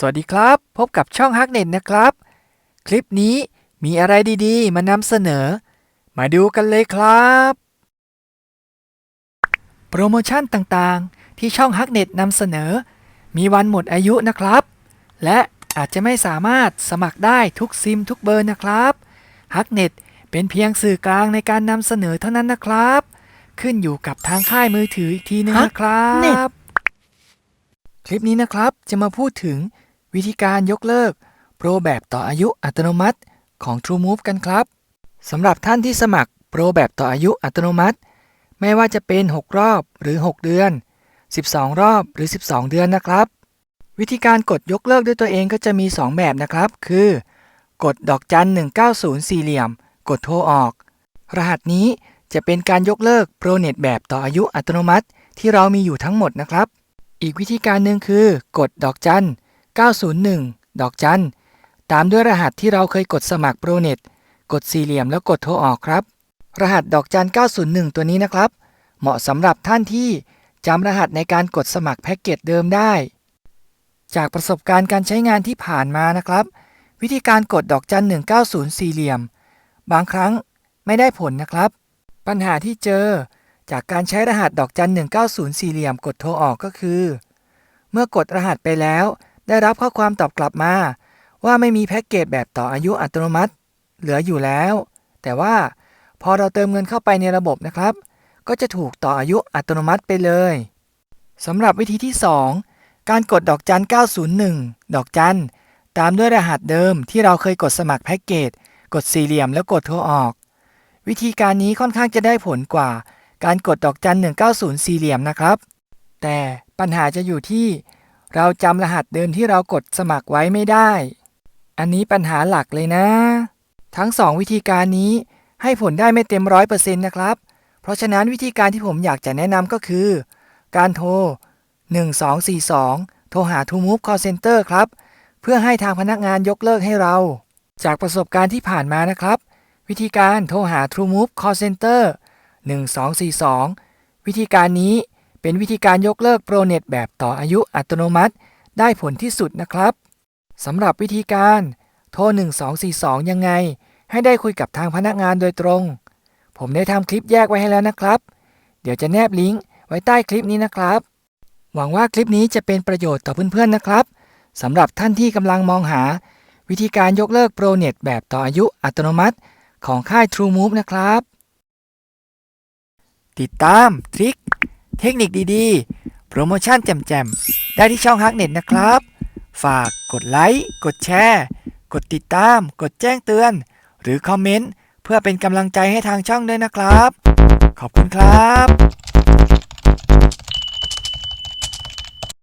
สวัสดีครับ พบกับช่องฮักเน็ตนะครับ คลิปนี้มีอะไรดีๆ มานำเสนอ มาดูกันเลยครับ โปรโมชั่นต่างๆ ที่ช่องฮักเน็ตนำเสนอ มีวันหมดอายุนะครับ และอาจจะไม่สามารถสมัครได้ทุกซิมทุกเบอร์นะครับฮักเน็ตเป็นเพียงสื่อกลางในการนำเสนอเท่านั้นนะครับ ขึ้นอยู่กับทางค่ายมือถืออีกทีนึงนะครั Hacknet บคลิปนี้นะครับจะมาพูดถึง วิธีการยกเลิกโปรแบบต่ออายุอัตโนมัติของ TrueMove กันครับสำหรับท่านที่สมัครโปรแบบต่ออายุอัตโนมัติ ไม่ว่าจะเป็น 6 รอบหรือ 6 เดือน 12 รอบหรือ 12 เดือนนะครับ วิธีการกดยกเลิกด้วยตัวเองก็จะมี 2 แบบนะครับ คือ กดดอกจัน 190 สี่เหลี่ยม กดโทรออก รหัสนี้จะเป็นการยกเลิกโปรเน็ตแบบต่ออายุอัตโนมัติ ที่เรามีอยู่ทั้งหมดนะครับ อีกวิธีการหนึ่งคือ กดดอกจัน 901 ดอกจัน ตามด้วยรหัสที่เราเคยกดสมัครโปรเน็ต กดสี่เหลี่ยมแล้วกดโทรออกครับ รหัสดอกจัน 901 ตัวนี้นะครับ เหมาะสำหรับท่านที่จำรหัสในการกดสมัครแพ็กเกจเดิมได้ จากประสบการณ์การใช้งานที่ผ่านมานะครับ วิธีการกดดอกจัน 190 สี่เหลี่ยม บางครั้งไม่ได้ผลนะครับ ปัญหาที่เจอจากการใช้รหัสดอกจัน 190 สี่เหลี่ยมกดโทรออกก็คือ เมื่อกดรหัสไปแล้ว ได้รับข้อความตอบกลับมา ว่าไม่มีแพ็กเกจแบบต่ออายุอัตโนมัติ เหลืออยู่แล้ว แต่ว่าพอเราเติมเงินเข้าไปในระบบนะครับ ก็จะถูกต่ออายุอัตโนมัติไปเลยสำหรับวิธีที่ 2 การกดดอกจัน 901 ดอกจัน ตามด้วยรหัสเดิมที่เราเคยกดสมัครแพ็กเกจ กดสี่เหลี่ยมแล้วกดโทรออก วิธีการนี้ค่อนข้างจะได้ผลกว่า การกดดอกจัน 190 สี่เหลี่ยมนะครับ แต่ปัญหาจะอยู่ที่ เราจำรหัสเดิมที่เรากดสมัครไว้ไม่ได้ อันนี้ปัญหาหลักเลยนะ ทั้ง 2 วิธีการนี้ให้ผลได้ไม่เต็มร้อยเปอร์เซ็นต์นะครับ เพราะฉะนั้นวิธีการที่ผมอยากจะแนะนำก็คือ การโทร 1242 โทรหา To Move Call Center ครับ เพื่อให้ทางพนักงานยกเลิกให้เรา จากประสบการณ์ที่ผ่านมานะครับ วิธีการโทรหา True Move Call Center 1242 วิธีการนี้ เป็นวิธีการยกเลิกโปรเน็ตแบบต่ออายุอัตโนมัติ ได้ผลที่สุดนะครับสำหรับวิธีการโทร 1242 ยังไง ให้ได้คุยกับทางพนักงานโดยตรง ผมได้ทำคลิปแยกไว้ให้แล้วนะครับ เดี๋ยวจะแนบลิงก์ไว้ใต้คลิปนี้นะครับ หวังว่าคลิปนี้จะเป็นประโยชน์ต่อเพื่อนๆนะครับสำหรับท่านที่กำลังมองหา วิธีการยกเลิกโปรเน็ตแบบต่ออายุอัตโนมัติ ของค่าย TrueMove นะครับ ติดตามทริค เทคนิคดีๆ โปรโมชั่นแจ่มๆ ได้ที่ช่องฮักเน็ตนะครับ ฝากกดไลค์ กดแชร์ กดติดตาม กดแจ้งเตือน หรือคอมเมนต์ เพื่อเป็นกำลังใจให้ทางช่องด้วยนะครับ ขอบคุณครับ